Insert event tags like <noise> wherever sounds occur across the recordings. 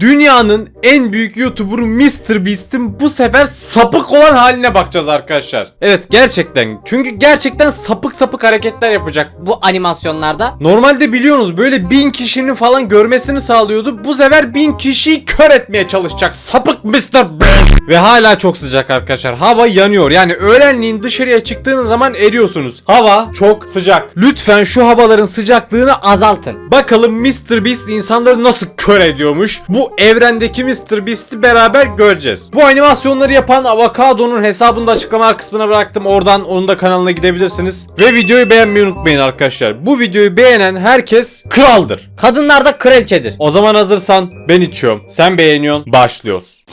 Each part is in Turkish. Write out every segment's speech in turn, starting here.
Dünyanın en büyük YouTuber'ı MrBeast'in bu sefer sapık olan haline bakacağız arkadaşlar. Evet gerçekten. Çünkü gerçekten sapık sapık hareketler yapacak. bu animasyonlarda Normalde biliyorsunuz böyle bin kişinin falan görmesini sağlıyordu. Bu sefer bin kişiyi kör etmeye çalışacak. Sapık Mr. Beast. Ve hala çok sıcak arkadaşlar. Hava yanıyor. Yani öğlenliğin dışarıya çıktığınız zaman eriyorsunuz. Hava çok sıcak. Lütfen şu havaların sıcaklığını azaltın. Bakalım Mr. Beast insanları nasıl kör ediyormuş. Bu evrendeki Mr. Beast'i beraber göreceğiz. Bu animasyonları yapan Avocado'nun hesabını da açıklama kısmına bıraktım. Oradan onun da kanalına gidebilirsiniz. Ve videoyu beğenmeyi unutmayın arkadaşlar. Bu videoyu beğenen herkes kraldır. Kadınlar da kraliçedir. O zaman hazırsan ben içiyorum. Sen beğeniyorsun. Başlıyoruz.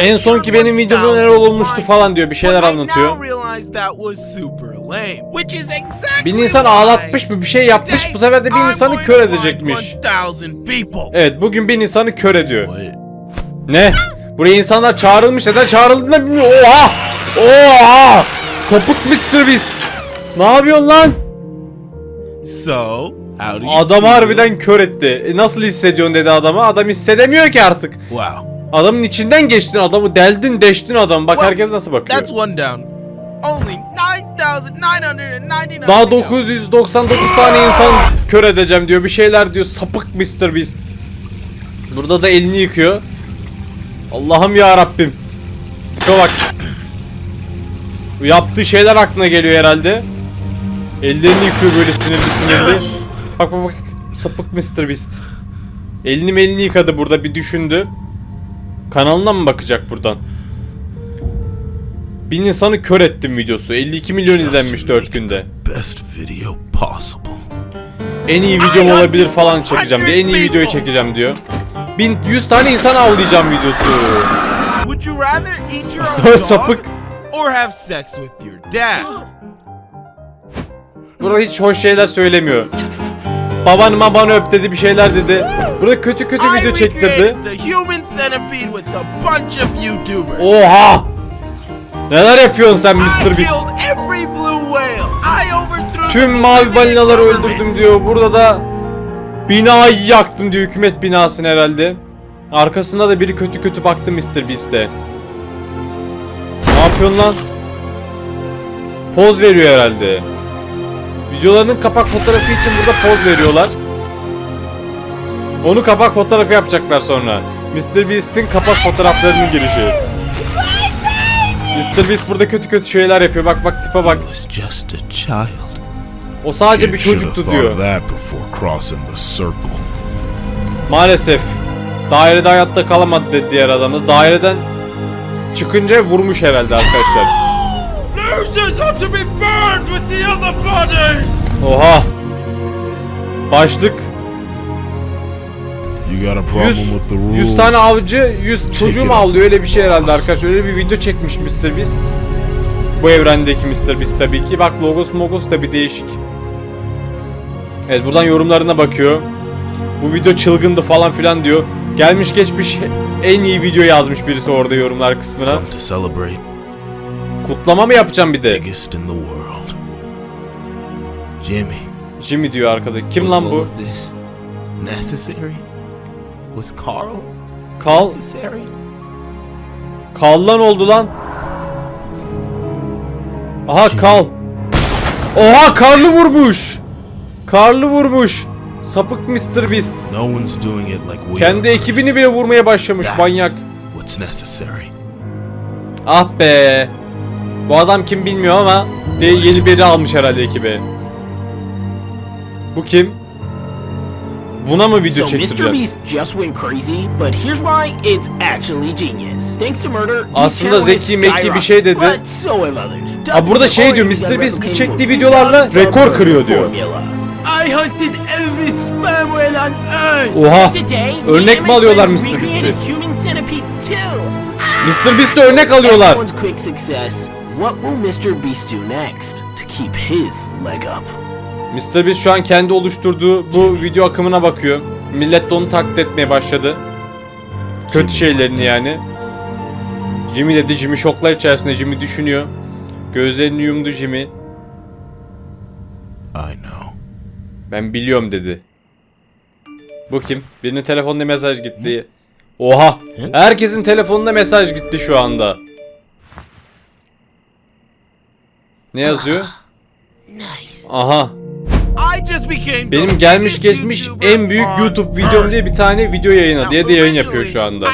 En sonki killed benim videomda 1000 neler olmuştu falan diyor. Bir şeyler anlatıyor. Bir insan ağlatmış mı bir şey yapmış. Bu sefer de bir insanı kör edecekmiş. 1000 people. Evet bugün bir insanı kör ediyor. Ne? Buraya insanlar çağrılmış. Neden çağrıldığını bilmiyor. Oha! Oha! Sapık Mr. Beast. Ne yapıyorsun lan? So, Adam harbiden kör etti. E, nasıl hissediyorsun dedi adama. Adam hissedemiyor ki artık. Wow. Adamın içinden geçtin adamı. Deldin deştin adamı. Bak herkes nasıl bakıyor. That's one down. Only 9,999 Daha to go. 999 tane insan kör edeceğim diyor. Bir şeyler diyor. Sapık Mr. Beast. Burada da elini yıkıyor. Allah'ım ya Rabbim. Tipe bak. Bu yaptığı şeyler aklına geliyor herhalde. Ellerini yıkıyor böyle sinirli sinirli. Bak bak bak. Sapık Mr. Beast. Elini melini yıkadı burada bir düşündü. Kanalına mı bakacak buradan? Bin insanı kör ettim videosu. 52 milyon izlenmiş 4 günde. Best video possible. En iyi videom olabilir falan çekeceğim diyor. En iyi videoyu çekeceğim diyor. 1000 100 tane insan avlayacağım videosu. Would you rather eat your <laughs> own Sapık. or have sex with your dad? <gasps> Burada hiç hoş şeyler söylemiyor. Baban babanı öp dedi bir şeyler dedi. Burada kötü kötü video çektirdi. Oha! Neler yapıyorsun sen Mr. Beast? Tüm mavi balinaları öldürdüm diyor. Burada da binayı yaktım diyor. Hükümet binasını herhalde. Arkasında da biri kötü kötü baktı Mr. Beast'e. Ne yapıyorsun lan? Poz veriyor herhalde. Videolarının kapak fotoğrafı için burada poz veriyorlar. Onu kapak fotoğrafı yapacaklar sonra. Mr. Beast'in kapak fotoğraflarının girişi. Mr. Beast burada kötü kötü şeyler yapıyor. Bak bak tipe bak. He was just a child. O sadece bir Kid should have çocuktu thought diyor. of that before crossing the circle. Maalesef. Dairede hayatta kalamadı dedi diğer adam da. Daireden çıkınca vurmuş herhalde arkadaşlar. Losers are You got a problem 100, with the rules? 100 tane avcı 100 çocuğu mu avlıyor öyle bir şey herhalde arkadaşlar. Öyle bir video çekmiş Mr. Beast. Bu evrendeki Mr. Beast tabii ki. Bak logos mogos da bir değişik. Evet buradan yorumlarına bakıyor. Bu video çılgındı falan filan diyor. Gelmiş geçmiş en iyi video yazmış birisi orada yorumlar kısmına. Kutlama mı yapacağım bir de? Jimmy. Jimmy diyor arkada. Kim lan bu? necessary? Was Carl Kal, necessary? Kal lan oldu lan. Aha Kal. Oha Karlı vurmuş. Karlı vurmuş. Sapık Mr. Beast. No one's doing it like we Kendi ekibini bile vurmaya başlamış That's manyak. What's necessary? Ah be. Bu adam kim bilmiyor ama de yeni biri almış herhalde ekibe. Bu kim? Buna mı video So Mr. çektireceğim? Beast just went crazy, but here's why it's actually genius. Thanks to murder, his Aslında zeki meki bir şey dedi. But so have others. Ha, burada şey diyor, Mr. Beast bu çektiği videolarla rekor kırıyor diyor. I hunted every sperm whale on Earth. Oha. Today, Örnek mi alıyorlar Mr. Beast'i? recreated Human centipede too. Mr. Beast'e örnek alıyorlar. Quick success. What will Mr. Beast do next to keep his leg up? Mr. Beast şu an kendi oluşturduğu bu video akımına bakıyor. Millet de onu taklit etmeye başladı. Kötü şeylerini yani. Jimmy dedi. Jimmy şoklar içerisinde. Jimmy düşünüyor. Gözlerini yumdu Jimmy. I know. Ben biliyorum dedi. Bu kim? Birinin telefonuna mesaj gitti. Oha! Herkesin telefonuna mesaj gitti şu anda. Ne yazıyor? Aha. I just became Benim gelmiş geçmiş en büyük YouTube videom diye bir tane video yayına diye de yayın yapıyor şu anda.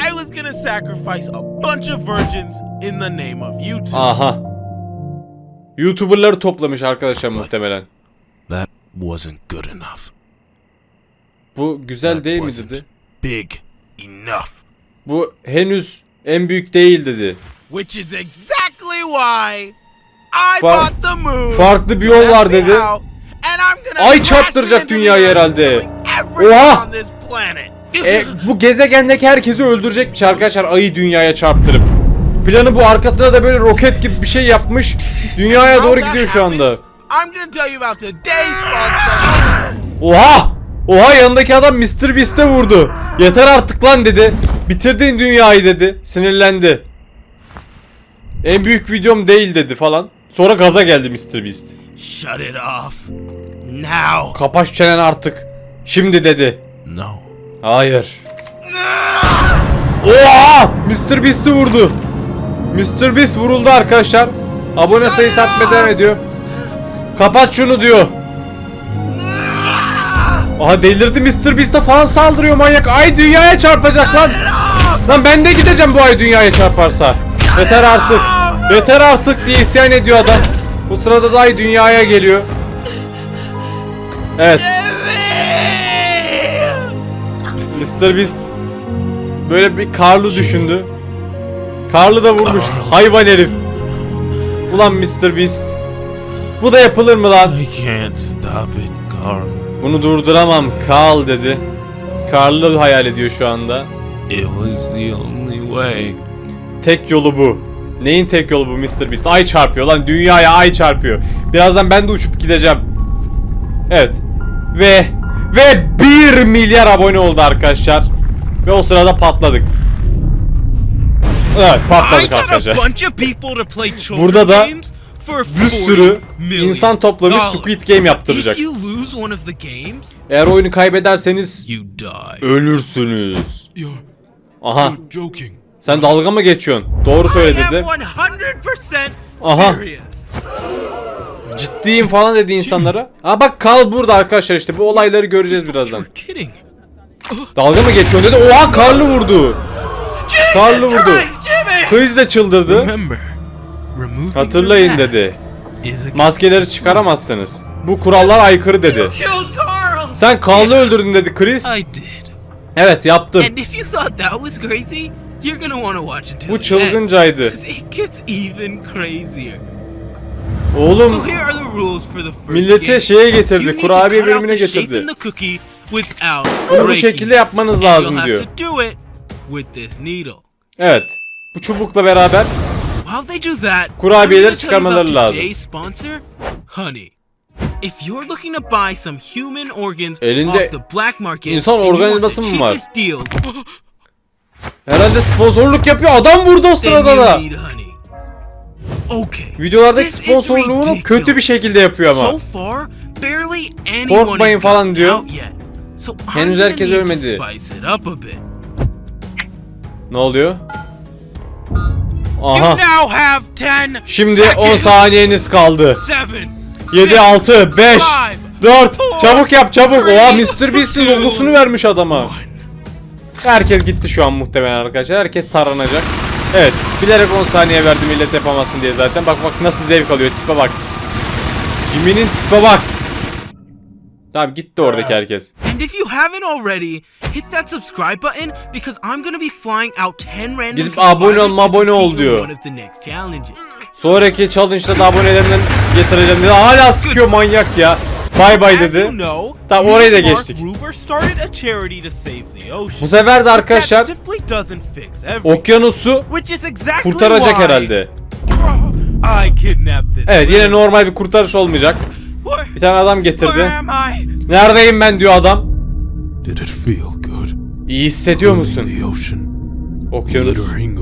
Aha. YouTuber'ları toplamış arkadaşlar muhtemelen. That wasn't good enough. Bu güzel değil mi dedi. Big enough. Bu henüz en büyük değil dedi. Which is exactly why I bought the moon. farklı bir yol var dedi. Ay çarptıracak dünyayı herhalde. Oha! <laughs> E, bu gezegendeki herkesi öldürecekmiş arkadaşlar ayı dünyaya çarptırıp. Planı bu arkasına da böyle roket gibi bir şey yapmış. <laughs> Dünyaya doğru gidiyor şu anda. Oha! Oha yanındaki adam Mr. Beast'e vurdu. Yeter artık lan dedi. Bitirdin dünyayı dedi. Sinirlendi. En büyük videom değil dedi falan. Sonra gaza geldi Mr. Beast. Shut it off. Now. Kapa şu çenen artık. Şimdi dedi. No. Hayır. Oha! Mr. Beast'i vurdu. Mr. Beast vuruldu arkadaşlar. Abone sayısı artmaya devam ediyor. Kapat şunu diyor. Aha delirdi Mr. Beast'e falan saldırıyor manyak. Ay dünyaya çarpacak lan. Lan ben de gideceğim bu ay dünyaya çarparsa. Yeter artık. Yeter artık diye isyan ediyor adam. Bu sırada da ay dünyaya geliyor. Evet. Mr. Beast böyle bir Karl'ı düşündü. Karl'ı da vurmuş hayvan herif. Ulan Mr. Beast. Bu da yapılır mı lan? I can't stop it, Carl. Bunu durduramam Karl dedi. Karl'ı hayal ediyor şu anda. It was the only way. Tek yolu bu. Neyin tek yolu bu Mr. Beast? Ay çarpıyor lan dünyaya ay çarpıyor. Birazdan ben de uçup gideceğim. Evet. Ve ve 1 milyar abone oldu arkadaşlar. Ve o sırada patladık. Evet patladık arkadaşlar. Burada da Bir 40 sürü insan toplamış. Squid Game yaptıracak. Eğer oyunu kaybederseniz ölürsünüz. Aha. Sen dalga mı geçiyorsun? Doğru söyle dedi. 100% Aha. Ciddiyim falan dedi insanlara. Ha bak kal burada arkadaşlar işte bu olayları göreceğiz birazdan. Dalga mı geçiyorsun dedi. Oha Karlı vurdu. Karlı vurdu. Quiz de çıldırdı. Hatırlayın dedi. Maskeleri çıkaramazsınız. Bu kurallar aykırı dedi. Sen Karl'ı öldürdün dedi Chris. Evet yaptım. You're gonna want to watch it till Bu çılgıncaydı. 'Cause It gets even crazier. So Oğlum here are the rules for the first milleti game. şeye getirdi. Kurabiye bölümüne getirdi. Bunu bu şekilde yapmanız lazım diyor. Evet. Bu çubukla beraber about çıkarmaları lazım. If you're looking to buy some human organs Elinde off the black market insan organizması mı var? <laughs> herhalde sponsorluk yapıyor. Adam vurdu o sırada da. Videolardaki sponsorluğunu kötü bir şekilde yapıyor ama. Korkmayın falan diyor. Henüz herkes ölmedi. Ne oluyor? Aha. now have 10 Şimdi 10 seconds. saniyeniz kaldı. 7 7, 6, 5, 4. Çabuk yap çabuk. Oha Mr. Beast'in logosunu vermiş adama. Herkes gitti şu an muhtemelen arkadaşlar. Herkes taranacak. Evet. Bilerek 10 saniye verdim millet yapamasın diye zaten. Bak bak nasıl zevk alıyor. Tipe bak. Jimmy'nin tipe bak. Tamam gitti oradaki herkes. And if you haven't already, hit that subscribe button because I'm gonna be flying out 10 random Gidip abone ol, abone ol diyor. Sonraki challenge'da da abonelerimden getireceğim dedi. Hala sıkıyor manyak ya. Bay bay As you dedi. know, Tamam, orayı da geçtik. Gruber started a charity to save the ocean. Bu sefer de That arkadaşlar simply doesn't fix everything. okyanusu Which is exactly kurtaracak why herhalde. I kidnapped this. Evet yine normal bir kurtarış olmayacak. Bir tane adam where getirdi. am I? Neredeyim ben diyor adam. İyi hissediyor musun? Okyanus. littering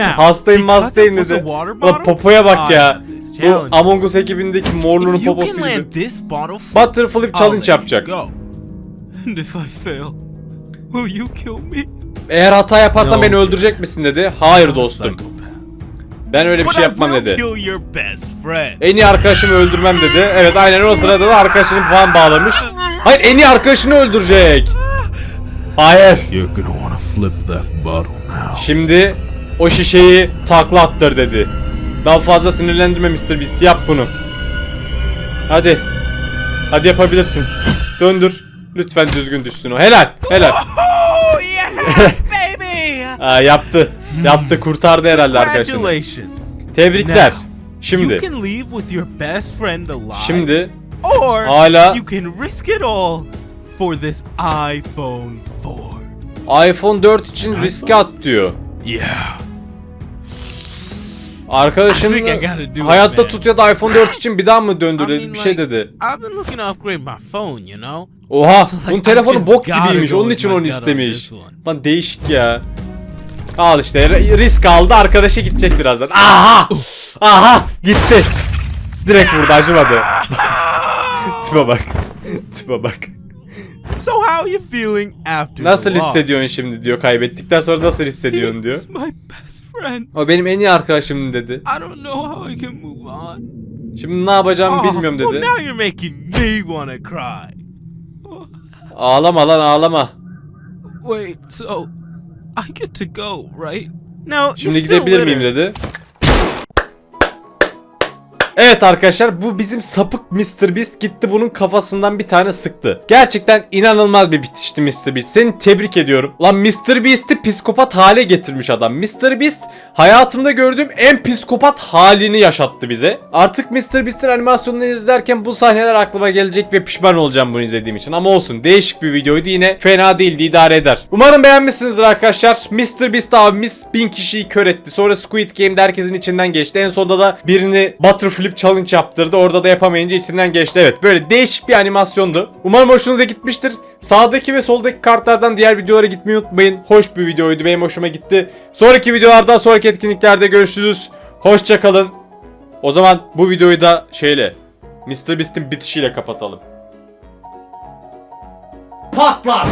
Hastayım hastayım dedi. bottle, popoya bak ya. Bu. Among Us ekibindeki morlunun If you poposu can gibi. land this bottle full, Butter flip challenge yapacak. go. And if I fail, will you kill me? Eğer hata yaparsam No. beni öldürecek misin dedi. Hayır dostum. Ben öyle bir şey yapmam dedi. En iyi arkadaşımı öldürmem dedi. Evet aynen o sırada da arkadaşını falan bağlamış. Hayır en iyi arkadaşını öldürecek. Hayır. Şimdi o şişeyi takla attır dedi. Daha fazla sinirlendirme Mr. Beast yap bunu. Hadi. Hadi yapabilirsin. Döndür. Lütfen düzgün düşsün o. Helal. Helal. Oh! <laughs> Aa, yaptı. Yaptı kurtardı herhalde. Congratulations. Tebrikler. Şimdi. Şimdi Hala- for this iPhone 4. iPhone 4 için riske at diyor. Yeah. Arkadaşın I think I gotta do it, hayatta man. tut ya da iPhone 4 için bir daha mı döndür I dedi mean, bir şey like, dedi. I've been looking to upgrade my phone, you know? Oha So, like, bunun telefonu bok gibiymiş onun için onu istemiş. Lan değişik ya. Al işte risk aldı arkadaşı gidecek birazdan. Aha! Aha! Gitti. Direkt vurdu acımadı. <laughs> Tipe bak. Tipe bak. So how are you feeling after Nasıl hissediyorsun şimdi diyor kaybettikten sonra nasıl hissediyorsun diyor. My best friend. O benim en iyi arkadaşım dedi. I don't know how I can move on. Şimdi ne yapacağımı Oh, bilmiyorum Well, dedi. now you're making me wanna cry. Ağlama lan ağlama. Wait, so I get to go, right? Now, Şimdi still gidebilir miyim dedi. Evet arkadaşlar bu bizim sapık Mr. Beast gitti bunun kafasından bir tane sıktı. Gerçekten inanılmaz bir bitişti Mr. Beast. Seni tebrik ediyorum. Lan Mr. Beast'i psikopat hale getirmiş adam. Mr. Beast hayatımda gördüğüm en psikopat halini yaşattı bize. Artık Mr. Beast'in animasyonunu izlerken bu sahneler aklıma gelecek ve pişman olacağım bunu izlediğim için. Ama olsun değişik bir videoydu yine fena değildi idare eder. Umarım beğenmişsinizdir arkadaşlar. Mr. Beast abimiz bin kişiyi kör etti. Sonra Squid Game'de herkesin içinden geçti. En sonunda da birini Butterflip Challenge yaptırdı. Orada da yapamayınca içinden geçti. Evet böyle değişik bir animasyondu. Umarım hoşunuza gitmiştir. Sağdaki ve soldaki kartlardan diğer videolara gitmeyi unutmayın. Hoş bir videoydu. Benim hoşuma gitti. Sonraki videolarda, sonraki etkinliklerde görüşürüz. Hoşçakalın. O zaman bu videoyu da şeyle Mr. Beast'in bitişiyle kapatalım. Patlar!